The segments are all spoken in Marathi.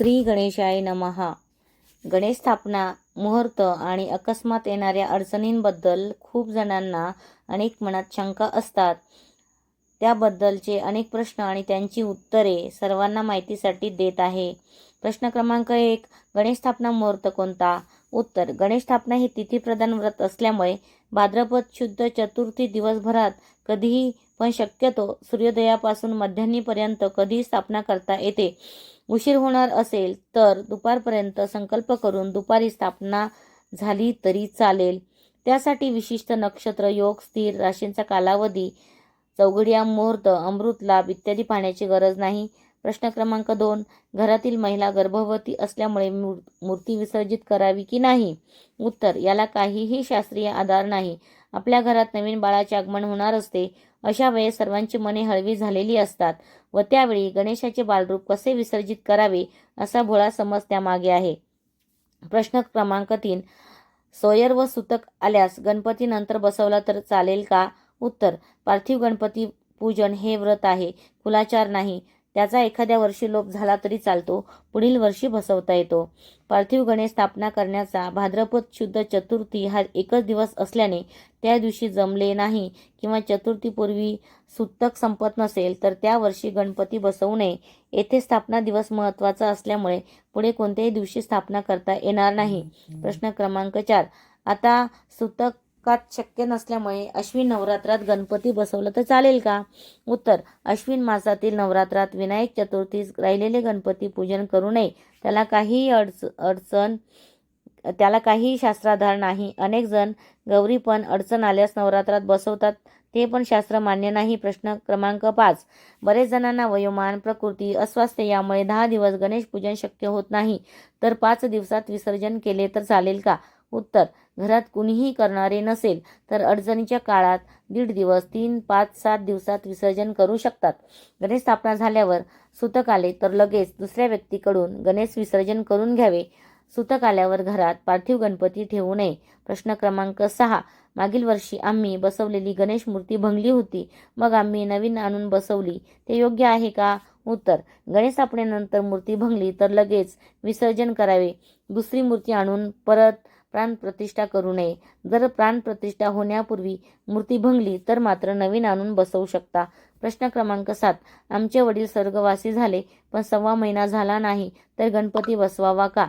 श्री गणेशाय नमहा गणेश स्थापना मुहूर्त आणि अकस्मात येणाऱ्या अडचणींबद्दल खूप जणांना अनेक मनात शंका असतात. त्याबद्दलचे अनेक प्रश्न आणि त्यांची उत्तरे सर्वांना माहितीसाठी देत आहे. प्रश्न क्रमांक एक गणेश स्थापना मुहूर्त कोणता? उत्तर. गणेश स्थापना हे तिथीप्रधान व्रत असल्यामुळे भाद्रपद शुद्ध चतुर्थी दिवसभरात कधीही पण शक्यतो सूर्योदयापासून मध्यान्हीपर्यंत कधीही स्थापना करता येते. उशीर होणार असेल तर दुपारपर्यंत संकल्प करून दुपारी स्थापना झाली तरी चालेल. त्यासाठी विशिष्ट नक्षत्र योग स्थिर राशींचा कालावधी चौघडिया मुहूर्त अमृत लाभ इत्यादी पाहण्याची गरज नाही. प्रश्न क्रमांक दोन घरातील महिला गर्भवती असल्यामुळे मूर मूर्ती विसर्जित करावी की नाही? उत्तर याला काहीही शास्त्रीय आधार नाही. आपल्या घरात नवीन बाळाचे आगमन होणार असते अशा वेळेस सर्वांची मने हळवी झालेली असतात व त्यावेळी गणेशाचे बालरूप कसे विसर्जित करावे असा भोळा समज त्यामागे आहे. प्रश्न क्रमांक तीन सोयर व सुतक आल्यास गणपती नंतर बसवला तर चालेल का? उत्तर पार्थिव गणपती पूजन हे व्रत आहे कुलाचार नाही. त्याचा एखाद्या वर्षी लोप झाला तरी चालतो. पुढील वर्षी बसवता येतो. पार्थिव गणेश स्थापना करण्याचा भाद्रपद शुद्ध चतुर्थी हा एकच दिवस असल्याने त्या दिवशी जमले नाही किंवा चतुर्थीपूर्वी सुतक संपत नसेल तर त्या वर्षी गणपती बसवू नये. येथे स्थापना दिवस महत्त्वाचा असल्यामुळे पुढे कोणत्याही दिवशी स्थापना करता येणार नाही. प्रश्न क्रमांक चार. आता कात शक्य नसल्यामुळे अश्विन नवरात्रात गणपती बसवलं तर चालेल का? उत्तर अश्विन मासातील नवरात्रात विनायक चतुर्थीस राहिलेले गणपती पूजन करू नये. त्याला काहीही अडच अडचण त्याला काहीही शास्त्राधार नाही. अनेक जण गौरी पण अडचण आल्यास नवरात्रात बसवतात. ते पण शास्त्र मान्य नाही. प्रश्न क्रमांक पाच. बरेच जणांना वयोमान प्रकृती अस्वास्थ्य यामुळे दहा दिवस गणेश पूजन शक्य होत नाही. तर पाच दिवसात विसर्जन केले तर चालेल का? उत्तर घरात कुणीही करणारे नसेल तर अडचणीच्या काळात दीड दिवस तीन पाच सात दिवसात विसर्जन करू शकतात. गणेश स्थापना झाल्यावर सुतक आले तर लगेच दुसऱ्या व्यक्तीकडून गणेश विसर्जन करून घ्यावे. सुतक आल्यावर घरात पार्थिव गणपती ठेवू नये. प्रश्न क्रमांक सहा. मागील वर्षी आम्ही बसवलेली गणेश मूर्ती भंगली होती. मग आम्ही नवीन आणून बसवली. ते योग्य आहे का? उत्तर गणेश स्थापनेनंतर मूर्ती भंगली तर लगेच विसर्जन करावे. दुसरी मूर्ती आणून परत प्राणप्रतिष्ठा करू नये. जर प्राणप्रतिष्ठा होण्यापूर्वी मूर्ती भंगली तर मात्र नवीन आणून बसवू शकता. प्रश्न क्रमांक सात. आमचे वडील स्वर्गवासी झाले पण सव्वा महिना झाला नाही तर गणपती बसवावा का?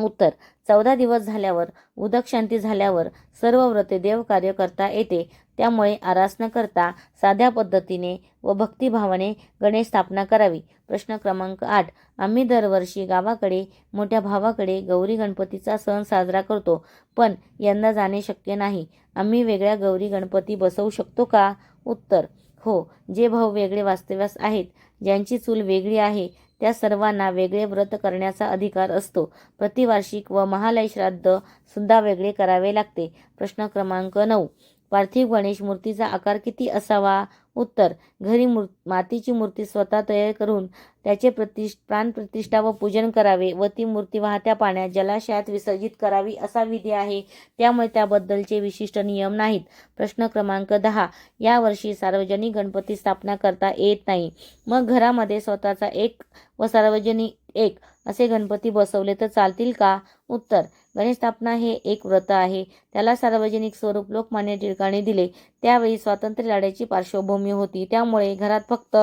उत्तर चौदा दिवस झाल्यावर उदक शांती झाल्यावर सर्व व्रते देव कार्य करता येते. त्यामुळे आरास न करता साध्या पद्धतीने व भक्तिभावाने गणेश स्थापना करावी. प्रश्न क्रमांक आठ. आम्ही दरवर्षी गावाकडे मोठ्या भावाकडे गौरी गणपतीचा सण साजरा करतो पण यंदा जाणे शक्य नाही. आम्ही वेगळ्या गौरी गणपती बसवू शकतो का? उत्तर हो जे भाऊ वेगळे वास्तव्यास आहेत ज्यांची चूल वेगळी आहे त्या सर्वांना वेगळे व्रत करण्याचा अधिकार असतो. प्रतिवार्षिक व महालय श्राद्ध सुद्धा वेगळे करावे लागते. प्रश्न क्रमांक नऊ. पार्थिव गणेश मूर्तीचा आकार किती असावा? उत्तर. घरी मूर् मातीची मूर्ती स्वतः तयार करून त्याचे प्रतिष्ठ प्राणप्रतिष्ठा व पूजन करावे व ती मूर्ती वाहत्या पाण्यात जलाशयात विसर्जित करावी असा विधी आहे. त्यामुळे त्याबद्दलचे विशिष्ट नियम नाहीत. प्रश्न क्रमांक दहा. यावर्षी सार्वजनिक गणपती स्थापना करता येत नाही. मग घरामध्ये स्वतःचा एक व सार्वजनिक एक असे गणपती बसवले तर चालतील का? उत्तर गणेश स्थापना हे एक व्रत आहे. त्याला सार्वजनिक स्वरूप लोकमान्य टिळकाने दिले. त्यावेळी स्वातंत्र्य लढ्याची पार्श्वभूमी होती. त्यामुळे घरात फक्त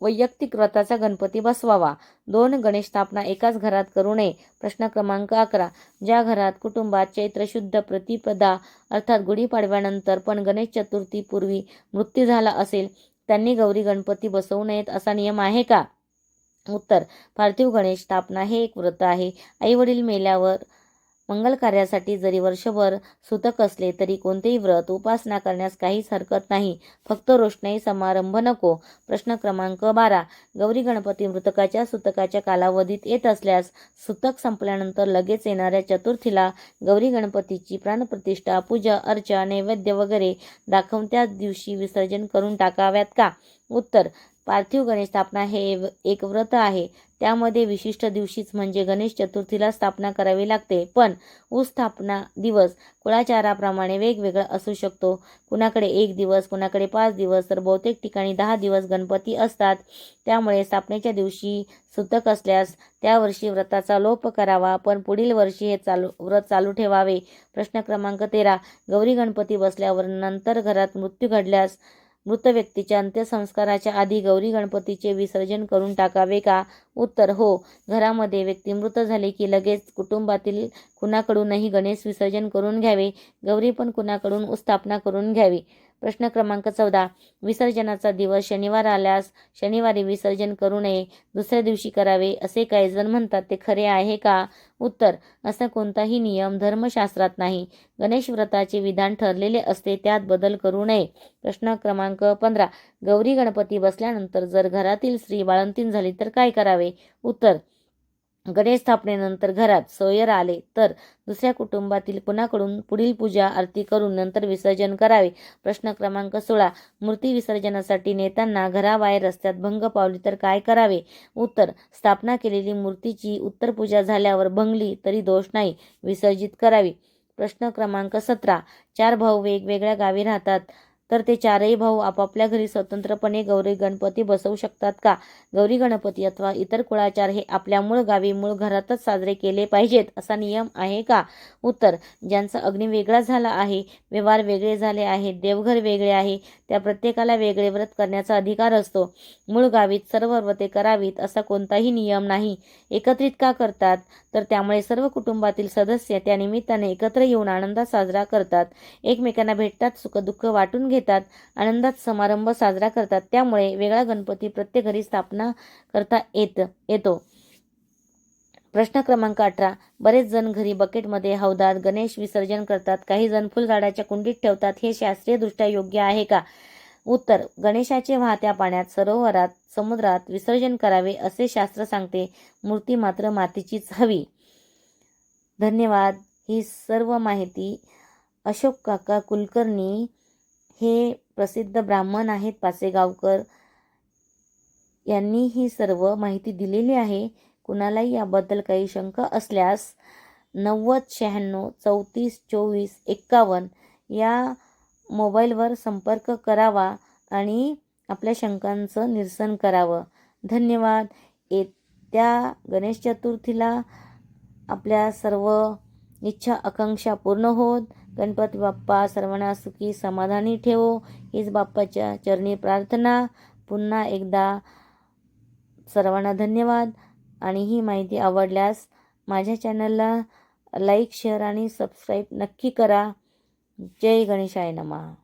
वैयक्तिक व्रताचा गणपती बसवावा. दोन गणेश स्थापना एकाच घरात करू नये. प्रश्न क्रमांक अकरा. ज्या घरात कुटुंबात चैत्र शुद्ध प्रतिपदा अर्थात गुढीपाडव्यानंतर पण गणेश चतुर्थीपूर्वी मृत्यू झाला असेल त्यांनी गौरी गणपती बसवू नयेत असा नियम आहे का? उत्तर. पार्थिव गणेश स्थापना हे एक व्रत आहे. आई वडील मेल्यावर मंगल कार्यासाठी जरी वर्षभर सुतक असले तरी कोणतेही व्रत उपासना करण्यास काहीच हरकत नाही. फक्त रोषणाई समारंभ नको. प्रश्न क्रमांक बारा. गौरी गणपती मृतकाच्या सुतकाच्या कालावधीत येत असल्यास सुतक संपल्यानंतर लगेच येणाऱ्या चतुर्थीला गौरी गणपतीची प्राणप्रतिष्ठा पूजा अर्चा नैवेद्य वगैरे दाखवून त्याच दिवशी विसर्जन करून टाकाव्यात का? उत्तर. पार्थिव गणेश स्थापना हे एक व्रत आहे. त्यामध्ये विशिष्ट दिवशीच म्हणजे गणेश चतुर्थीला स्थापना करावी लागते. पण ऊस स्थापना दिवस कुळाचाराप्रमाणे वेगवेगळा असू शकतो. कुणाकडे एक दिवस कुणाकडे पाच दिवस तर बहुतेक ठिकाणी दहा दिवस गणपती असतात. त्यामुळे स्थापनेच्या दिवशी सुतक असल्यास त्या वर्षी व्रताचा लोप करावा पण पुढील वर्षी हे चालू व्रत चालू ठेवावे. प्रश्न क्रमांक तेरा. गौरी गणपती बसल्यावर नंतर घरात मृत्यू घडल्यास मृत व्यक्तीच्या अंत्यसंस्काराच्या आधी गौरी गणपतीचे विसर्जन करून टाकावे का? उत्तर हो. घरामध्ये व्यक्ती मृत झाली की लगेच कुटुंबातील कुणाकडूनही गणेश विसर्जन करून घ्यावे. गौरी पण कुणाकडून स्थापना करून घ्यावी. प्रश्न क्रमांक चौदा. विसर्जनाचा दिवस शनिवार आल्यास शनिवारी विसर्जन करू नये दुसऱ्या दिवशी करावे असे काही जण म्हणतात ते खरे आहे का? उत्तर असा कोणताही नियम धर्मशास्त्रात नाही. गणेश व्रताचे विधान ठरलेले असते त्यात बदल करू नये. प्रश्न क्रमांक पंधरा. गौरी गणपती बसल्यानंतर जर घरातील स्त्री बाळंतीण झाली तर काय करावे? उत्तर गणेश स्थापनेनंतर घरात सोयर आले तर दुसऱ्या कुटुंबातील कुणाकडून पुढील पूजा आरती करून नंतर विसर्जन करावे? प्रश्न क्रमांक सोळा. मूर्ती विसर्जनासाठी नेताना घराबाहेर रस्त्यात भंग पावली तर काय करावे? उत्तर स्थापना केलेली मूर्तीची उत्तर पूजा झाल्यावर भंगली तरी दोष नाही विसर्जित करावी. प्रश्न क्रमांक सतरा. चार भाऊ वेगवेगळ्या गावी राहतात. तर ते चारही भाऊ आपापल्या घरी स्वतंत्रपणे गौरी गणपती बसवू शकतात का? गौरी गणपती अथवा इतर कुळाचार हे आपल्या मूळ गावी मूळ घरातच साजरे केले पाहिजेत असा नियम आहे का? उत्तर ज्यांचा अग्नी वेगळा झाला आहे व्यवहार वेगळे झाले आहेत देवघर वेगळे आहे त्या प्रत्येकाला वेगळे व्रत करण्याचा अधिकार असतो. मूळ गावीत सर्व व्रते करावीत असा कोणताही नियम नाही. एकत्रित का करतात? तर त्यामुळे सर्व कुटुंबातील सदस्य त्या निमित्ताने एकत्र येऊन आनंदात साजरा करतात. एकमेकांना भेटतात सुखदुःख वाटून घेतात. आनंदात समारंभ साजरा करतात. त्यामुळे वेगळा गणपती प्रत्येक घरी स्थापना करता येत येतो. प्रश्न क्रमांक अठरा. बरेच जण घरी बकेटमध्ये हौदात गणेश विसर्जन करतात. काही जण फुलझाडाच्या कुंडीत ठेवतात. हे शास्त्रीयदृष्ट्या योग्य आहे का? उत्तर गणेशाचे वाहत्या पाण्यात सरोवरात समुद्रात विसर्जन करावे असे शास्त्र सांगते. मूर्ती मात्र मातीचीच हवी. धन्यवाद. ही सर्व माहिती अशोक काका कुलकर्णी हे प्रसिद्ध ब्राह्मण आहेत पासेगावकर. यांनी ही सर्व माहिती दिलेली आहे. कुणालाही याबद्दल काही शंका असल्यास नव्वद शहाण्णव चौतीस चोवीस एक्कावन्न या मोबाईलवर संपर्क करावा आणि आपल्या शंकांचं निरसन करावं. धन्यवाद. येत्या गणेश चतुर्थीला आपल्या सर्व इच्छा आकांक्षा पूर्ण होत. गणपती बाप्पा सर्वांना सुखी समाधानी ठेवो. हीच बाप्पाच्या चरणी प्रार्थना. पुन्हा एकदा सर्वांना धन्यवाद. आणि ही माहिती आवडल्यास माझ्या चॅनलला लाईक शेअर आणि सबस्क्राईब नक्की करा. जय गणेशाय नमा.